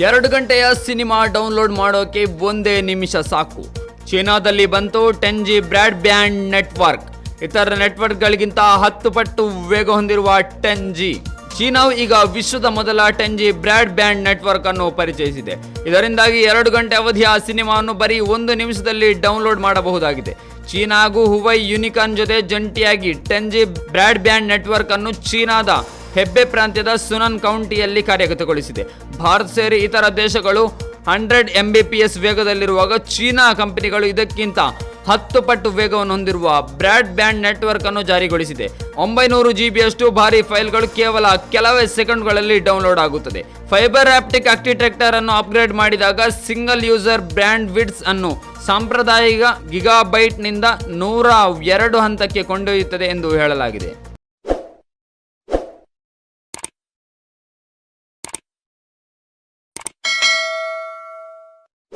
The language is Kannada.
ಎರಡು ಗಂಟೆಯ ಸಿನಿಮಾ ಡೌನ್ಲೋಡ್ ಮಾಡೋಕೆ ಒಂದೇ ನಿಮಿಷ ಸಾಕು. ಚೀನಾದಲ್ಲಿ ಬಂತು ten G broadband network. ಇತರ ನೆಟ್ವರ್ಕ್ಗಳಿಗಿಂತ ಹತ್ತು ಪಟ್ಟು ವೇಗ ಹೊಂದಿರುವ ಟೆನ್ ಜಿ ಚೀನಾವು ಈಗ ವಿಶ್ವದ ಮೊದಲ ten G broadband network ಅನ್ನು ಪರಿಚಯಿಸಿದೆ. ಇದರಿಂದಾಗಿ ಎರಡು ಗಂಟೆ ಅವಧಿಯ ಸಿನಿಮಾವನ್ನು ಬರೀ ಒಂದು ನಿಮಿಷದಲ್ಲಿ ಡೌನ್ಲೋಡ್ ಮಾಡಬಹುದಾಗಿದೆ. ಚೀನಾ ಹಾಗೂ ಹುವೈ ಯುನಿಕಾನ್ ಜೊತೆ ಜಂಟಿಯಾಗಿ ten G broadband network ಅನ್ನು ಚೀನಾದ ಹೆಬ್ಬೆ ಪ್ರಾಂತ್ಯದ ಸುನನ್ ಕೌಂಟಿಯಲ್ಲಿ ಕಾರ್ಯಗತಗೊಳಿಸಿದೆ. ಭಾರತ ಸೇರಿ ಇತರ ದೇಶಗಳು hundred M B P S ವೇಗದಲ್ಲಿರುವಾಗ China ಕಂಪನಿಗಳು ಇದಕ್ಕಿಂತ ಹತ್ತು ಪಟ್ಟು ವೇಗವನ್ನು ಹೊಂದಿರುವ ಬ್ರಾಡ್ ಬ್ಯಾಂಡ್ ನೆಟ್ವರ್ಕ್ ಅನ್ನು ಜಾರಿಗೊಳಿಸಿದೆ. ಒಂಬೈನೂರು ಜಿ ಬಿಯಷ್ಟು ಭಾರಿ ಫೈಲ್ಗಳು ಕೇವಲ ಕೆಲವೇ ಸೆಕೆಂಡ್ಗಳಲ್ಲಿ ಡೌನ್ಲೋಡ್ ಆಗುತ್ತದೆ. ಫೈಬರ್ ಆಪ್ಟಿಕ್ ಆರ್ಕಿಟೆಕ್ಟರ್ ಅನ್ನು ಅಪ್ಗ್ರೇಡ್ ಮಾಡಿದಾಗ ಸಿಂಗಲ್ ಯೂಸರ್ ಬ್ರ್ಯಾಂಡ್ ವಿಡ್ಸ್ ಅನ್ನು ಸಾಂಪ್ರದಾಯಿಕ ಗಿಗಾಬೈಟ್ನಿಂದ ನೂರ ಎರಡು ಹಂತಕ್ಕೆ ಕೊಂಡೊಯ್ಯುತ್ತದೆ ಎಂದು ಹೇಳಲಾಗಿದೆ.